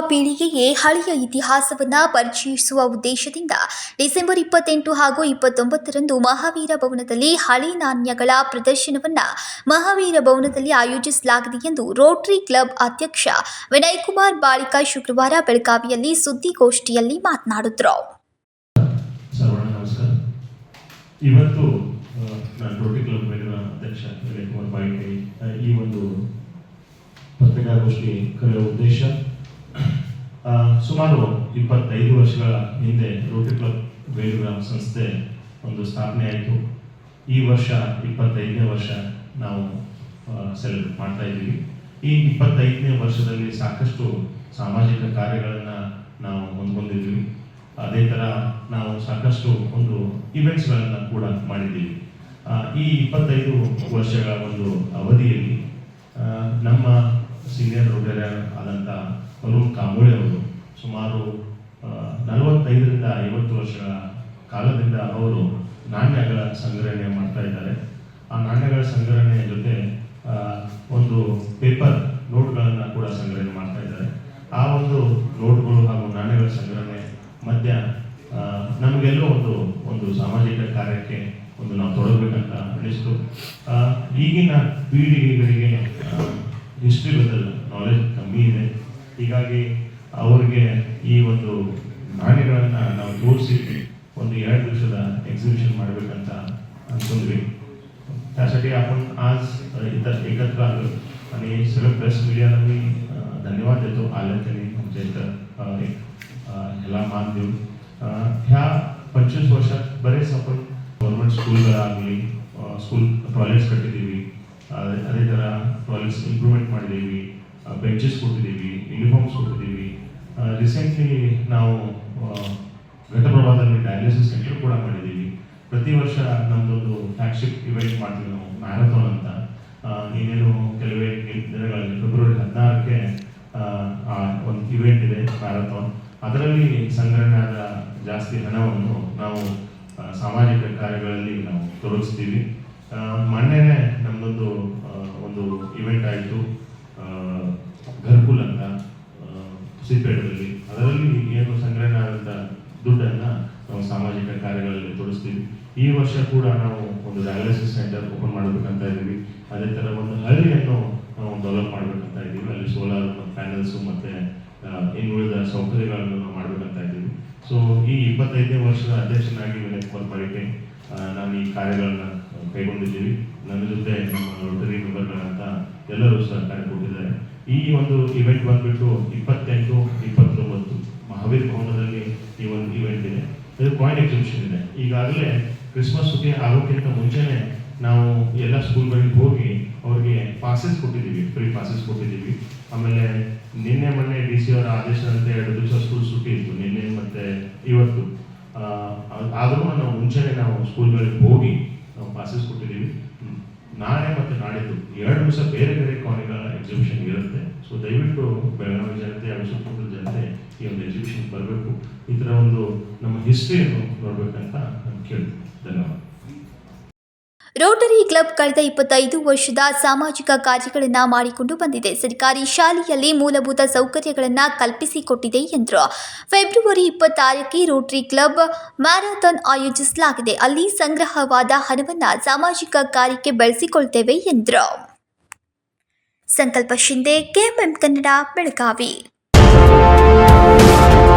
ಪೀಳಿಗೆಗೆ ಹಳೆಯ ಇತಿಹಾಸವನ್ನು ಪರಿಚಯಿಸುವ ಉದ್ದೇಶದಿಂದ ಡಿಸೆಂಬರ್ ಇಪ್ಪತ್ತೆಂಟು ಹಾಗೂ ಇಪ್ಪತ್ತೊಂಬತ್ತರಂದು ಮಹಾವೀರ ಭವನದಲ್ಲಿ ಹಳೆ ನಾಣ್ಯಗಳ ಪ್ರದರ್ಶನವನ್ನು ಮಹಾವೀರ ಭವನದಲ್ಲಿ ಆಯೋಜಿಸಲಾಗಿದೆ ಎಂದು ರೋಟರಿ ಕ್ಲಬ್ ಅಧ್ಯಕ್ಷ ವಿನಯ್ ಕುಮಾರ್ ಬಾಳಿಕ ಶುಕ್ರವಾರ ಬೆಳಗಾವಿಯಲ್ಲಿ ಸುದ್ದಿಗೋಷ್ಠಿಯಲ್ಲಿ ಮಾತನಾಡಿದರು. ಇವತ್ತು ನಾನು ರೋಟರಿ ಕ್ಲಬ್ ಅಧ್ಯಕ್ಷ ವಿನಯ್ ಕುಮಾರ್ ಈ ಒಂದು ಪತ್ರಿಕಾಗೋಷ್ಠಿ ಕರೆಯುವ ಉದ್ದೇಶ ಸುಮಾರು ಇಪ್ಪತ್ತೈದು ವರ್ಷಗಳ ಹಿಂದೆ ರೋಟಿ ಕ್ಲಬ್ ಬೇಲುಗ್ರಾಮ್ ಸಂಸ್ಥೆ ಒಂದು ಸ್ಥಾಪನೆ ಆಯಿತು. ಈ ವರ್ಷ, ಇಪ್ಪತ್ತೈದನೇ ವರ್ಷ ನಾವು ಸೆಲೆಬ್ರೇಟ್ ಮಾಡ್ತಾ ಇದ್ದೀವಿ. ಈ ಇಪ್ಪತ್ತೈದನೇ ವರ್ಷದಲ್ಲಿ ಸಾಕಷ್ಟು ಸಾಮಾಜಿಕ ಕಾರ್ಯಗಳನ್ನು ನಾವು ಹೊಂದ್ಕೊಂಡಿದ್ದೀವಿ. ಅದೇ ಥರ ನಾವು ಸಾಕಷ್ಟು ಒಂದು ಇವೆಂಟ್ಸ್ಗಳನ್ನು ಕೂಡ ಮಾಡಿದ್ದೀವಿ. ಈ ಇಪ್ಪತ್ತೈದು ವರ್ಷಗಳ ಒಂದು ಅವಧಿಯಲ್ಲಿ ಆ, ನಮ್ಮ ಸೀನಿಯರ್ ರೋಟರಿಯರ್ ಆದಂಥ ಅರುಣ್ ಕಾಂಬೋಳೆ ಅವರು ಸುಮಾರು ಆ, ನಲವತ್ತೈದರಿಂದ ಐವತ್ತು ವರ್ಷಗಳ ಕಾಲದಿಂದ ಅವರು ನಾಣ್ಯಗಳ ಸಂಗ್ರಹಣೆ ಮಾಡ್ತಾ ಇದ್ದಾರೆ. ಆ ನಾಣ್ಯಗಳ ಸಂಗ್ರಹಣೆಯ ಜೊತೆ ಒಂದು ಪೇಪರ್ ನೋಟ್ಗಳನ್ನು ಕೂಡ ಸಂಗ್ರಹಣೆ ಮಾಡ್ತಾ ಇದ್ದಾರೆ. ಆ ಒಂದು ನೋಟ್ಗಳು ಹಾಗೂ ನಾಣ್ಯಗಳ ಸಂಗ್ರಹಣೆ ಮಧ್ಯ ನಮಗೆಲ್ಲೋ ಒಂದು ಒಂದು ಸಾಮಾಜಿಕ ಕಾರ್ಯಕ್ಕೆ ಒಂದು ನಾವು ತೊಡಗಬೇಕಂತ ಅನಿಸ್ತು ಈಗಿನ ಪೀಳಿಗೆಗಳಿಗೆ ಹಿಸ್ಟ್ರಿ ಬದಲು ನಾಲೆಜ್ ಕಮ್ಮಿ ಇದೆ. ಹೀಗಾಗಿ ಅವರಿಗೆ ಈ ಒಂದು ನಾಣ್ಯಗಳನ್ನು ನಾವು ತೋರಿಸಿ ಒಂದು ಎರಡು ದಿವಸದ ಎಕ್ಸಿಬಿಷನ್ ಮಾಡಬೇಕಂತ अनसुनवी त्यासाठी आपण आज अ, इथं एकत्र आलो आणि सगळं प्रेस मीडियाला मी अ, धन्यवाद देतो आलं त्यांनी आमच्या इथं अ, एक अ, ह्याला मान देऊन अ, ह्या पंचवीस वर्षात बरेच आपण ಗೌರ್ಮೆಂಟ್ ಸ್ಕೂಲ್ಗಳಾಗಲಿ ಸ್ಕೂಲ್ ಟಾಯ್ಲೆಟ್ಸ್ ಕಟ್ಟಿದ್ದೀವಿ ಅದೇ ಅದೇ ಥರ ಟಾಯ್ಲೆಟ್ಸ್ ಇಂಪ್ರೂವ್ಮೆಂಟ್ ಮಾಡಿದ್ದೀವಿ ಬೆಂಚಸ್ ಕೊಟ್ಟಿದ್ದೀವಿ ಯೂನಿಫಾರ್ಮ್ಸ್ ಕೊಟ್ಟಿದ್ದೀವಿ ರೀಸೆಂಟ್ಲಿ ನಾವು ಘಟಪ್ರಭಾದಲ್ಲಿ ಡಯಾಲಿಸಿಸ್ ಸೆಂಟರ್ ಕೂಡ ಮಾಡಿದ್ದೀವಿ. ಪ್ರತಿ ವರ್ಷ ನಮ್ಮದೊಂದು ಫ್ಲಾಗ್ಶಿಪ್ ಇವೆಂಟ್ ಮಾಡ್ತೀವಿ ನಾವು ಮ್ಯಾರಥಾನ್ ಅಂತ. ಇನ್ನೇನು ಕೆಲವೇ ದಿನಗಳಲ್ಲಿ ಫೆಬ್ರವರಿ ಹದಿನಾರಕ್ಕೆ ಒಂದು ಇವೆಂಟ್ ಇದೆ ಮ್ಯಾರಥಾನ್ ಅದರಲ್ಲಿ ಸಂಗ್ರಹಣೆ ಆದ ಜಾಸ್ತಿ ಹಣವನ್ನು ನಾವು ಸಾಮಾಜಿಕ ಕಾರ್ಯಗಳಲ್ಲಿ ನಾವು ತೊಡಗಿಸ್ತೀವಿ. ಈ ವರ್ಷ ಕೂಡ ನಾವು ಒಂದು ಡಯಾಲಿಸಿಸ್ ಸೆಂಟರ್ ಓಪನ್ ಮಾಡಬೇಕಂತ ಇದ್ದೀವಿ. ಅದೇ ಥರ ಒಂದು ಹಳ್ಳಿಯನ್ನು ನಾವು ಡೆವಲಪ್ ಮಾಡಬೇಕಂತ ಇದ್ದೀವಿ. ಅಲ್ಲಿ ಸೋಲಾರ್ ಪ್ಯಾನಲ್ಸು ಮತ್ತು ಇನ್ನುಳಿದ ಸೌಕರ್ಯಗಳನ್ನು ನಾವು ಮಾಡಬೇಕಂತ ಇದ್ದೀವಿ. ಸೊ ಈ ಇಪ್ಪತ್ತೈದನೇ ವರ್ಷದ ಅಧ್ಯಕ್ಷನಾಗಿ ವಿನಯ್ ಕುಮಾರ್ ಪಾಲಿಕೆ ನಾನು ಈ ಕಾರ್ಯಗಳನ್ನು ಕೈಗೊಂಡಿದ್ದೀವಿ. ನನ್ನ ಜೊತೆ ನಮ್ಮ ರೋಟರಿ ಮೆಂಬರ್ಗಳಂತ ಎಲ್ಲರೂ ಸಹಕಾರ ಕೊಟ್ಟಿದ್ದಾರೆ. ಈ ಒಂದು ಇವೆಂಟ್ ಬಂದ್ಬಿಟ್ಟು ಇಪ್ಪತ್ತೆಂಟು, ಇಪ್ಪತ್ತೊಂಬತ್ತು ಮಹಾವೀರ್ ಭವನದಲ್ಲಿ ಈ ಒಂದು ಇವೆಂಟ್ ಇದೆ. ಇದು ಕಾಯಿನ್ ಎಕ್ಸಿಬಿಷನ್ ಇದೆ. ಈಗಾಗಲೇ ಕ್ರಿಸ್ಮಸ್ ಆಗೋಕ್ಕಿಂತ ಮುಂಚೆನೆ ನಾವು ಎಲ್ಲ ಸ್ಕೂಲ್ಗಳಿಗೆ ಹೋಗಿ ಅವ್ರಿಗೆ ಪಾಸಸ್ ಕೊಟ್ಟಿದ್ದೀವಿ ಫ್ರೀ ಪಾಸಸ್ ಕೊಟ್ಟಿದ್ದೀವಿ. ಆಮೇಲೆ ನಿನ್ನೆ ಮೊನ್ನೆ ಡಿ ಸಿ ಅವರ ಆದೇಶದಂತೆ ಎರಡು ದಿವಸ ಸ್ಕೂಲ್ ಸುಟ್ಟಿ ಇತ್ತು. ನಿನ್ನೆ ಮತ್ತೆ ಇವತ್ತು. ಆದರೂ ನಾವು ಮುಂಚೆನೆ ನಾವು ಸ್ಕೂಲ್ಗಳಿಗೆ ಹೋಗಿ ನಾವು ಪಾಸಸ್ ಕೊಟ್ಟಿದ್ದೀವಿ. ನಾಳೆ ಮತ್ತು ನಾಡಿದ್ದು ಎರಡು ದಿವಸ ಬೇರೆ ಬೇರೆ ಕಾಲೇಜ್ಗಳ ಎಕ್ಸಿಬಿಷನ್ ಇರುತ್ತೆ. ಸೊ ದಯವಿಟ್ಟು ಬೆಳಗಾವಿ ಜನತೆ ಸುತ್ತಮುತ್ತಲ ಜನತೆ ಈ ಒಂದು ಬರಬೇಕು. ಈ ಥರ ಒಂದು ನಮ್ಮ ಹಿಸ್ಟ್ರಿಯನ್ನು ನೋಡ್ಬೇಕಂತ ನಾನು ಕೇಳ್ತೀನಿ. ಧನ್ಯವಾದ. ರೋಟರಿ ಕ್ಲಬ್ ಕಳೆದ ಇಪ್ಪತ್ತೈದು ವರ್ಷದ ಸಾಮಾಜಿಕ ಕಾರ್ಯಗಳನ್ನು ಮಾಡಿಕೊಂಡು ಬಂದಿದೆ. ಸರ್ಕಾರಿ ಶಾಲೆಯಲ್ಲಿ ಮೂಲಭೂತ ಸೌಕರ್ಯಗಳನ್ನು ಕಲ್ಪಿಸಿಕೊಟ್ಟಿದೆ ಎಂದರು. ಫೆಬ್ರವರಿ ಇಪ್ಪತ್ತಾರಕ್ಕೆ ರೋಟರಿ ಕ್ಲಬ್ ಮ್ಯಾರಥಾನ್ ಆಯೋಜಿಸಲಾಗಿದೆ. ಅಲ್ಲಿ ಸಂಗ್ರಹವಾದ ಹಣವನ್ನು ಸಾಮಾಜಿಕ ಕಾರ್ಯಕ್ಕೆ ಬಳಸಿಕೊಳ್ತೇವೆ ಎಂದರು. Sankalp Shinde KMM Kannada, Belagavi. Thank you.